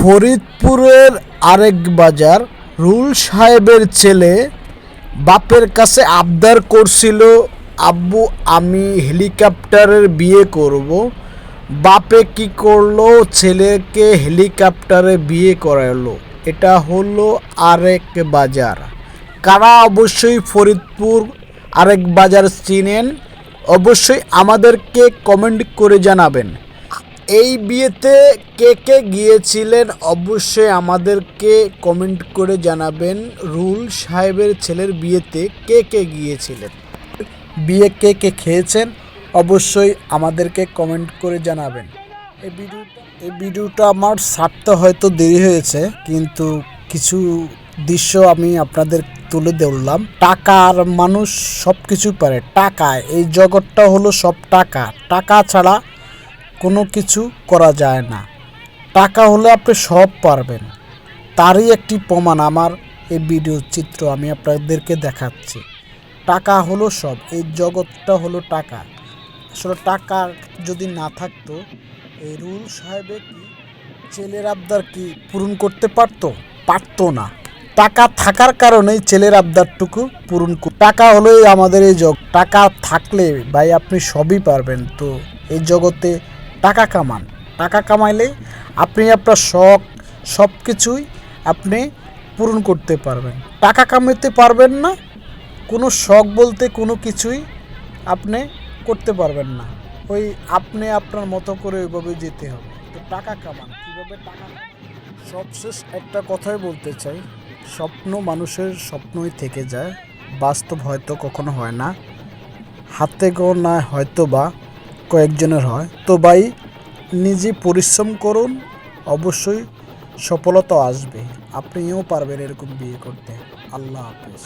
ফরিদপুরের আরেক বাজার, রুল সাহেবের ছেলে বাপের কাছে আবদার করছিল, আব্বু, আমি হেলিকপ্টারের বিয়ে করব। বাপে কি করল? ছেলেকে হেলিকপ্টারে বিয়ে করালো এটা হলো আরেক বাজার। কারা অবশ্যই ফরিদপুর আরেক বাজার চিনেন, অবশ্যই আমাদেরকে কমেন্ট করে জানাবেন। এই বিয়েতে কে কে গিয়েছিলেন অবশ্যই আমাদেরকে কমেন্ট করে জানাবেন। রুল সাহেবের ছেলের বিয়েতে কে কে গিয়েছিলেন? বিয়ে কে কে খেয়েছেন? অবশ্যই আমাদেরকে কমেন্ট করে জানাবেন। এই ভিডিওটা এই ভিডিওটা আমার ছাড়তে হয়তো দেরি হয়েছে, কিন্তু কিছু দৃশ্য আমি আপনাদের তুলে ধরলাম। টাকা আর মানুষ সব কিছু পারে। টাকা এই জগৎটা হলো সব টাকা। টাকা ছাড়া কোনো কিছু করা যায় না। টাকা হলে আপনি সব পারবেন। তারই একটি প্রমাণ আমার এই ভিডিও চিত্র আমি আপনাদেরকে দেখাচ্ছি। টাকা হলো সব, এই জগৎটা হলো টাকা। আসলে টাকা যদি না থাকতো, এই রুল সাহেবে কি ছেলের আবদার কি পূরণ করতে পারতো? পারতো না। টাকা থাকার কারণেই ছেলের আবদারটুকু পূরণ টাকা হলোই আমাদের এই জগ টাকা থাকলে ভাই আপনি সবই পারবেন। তো এই জগতে টাকা কামান। টাকা কামাইলে আপনি আপনার শখ সব কিছুই আপনি পূরণ করতে পারবেন। টাকা কামাতে পারবেন না, কোনো শখ বলতে কোনো কিছুই আপনি করতে পারবেন না। ওই আপনি আপনার মতো করে ওইভাবে যেতে হবে। তো টাকা কামান, কীভাবে টাকা সবশেষ একটা কথাই বলতে চাই, স্বপ্ন মানুষের স্বপ্নই থেকে যায়। বাস্তব হয়তো কখনো হয় না, হাতে গোনা হয়তো বা কয়েকজনের হয়। তো ভাই, নিজে পরিশ্রম করুন, অবশ্যই সফলতা আসবে। আপনিও পারবেন এরকম বিয়ে করতে। আল্লাহ হাফেজ।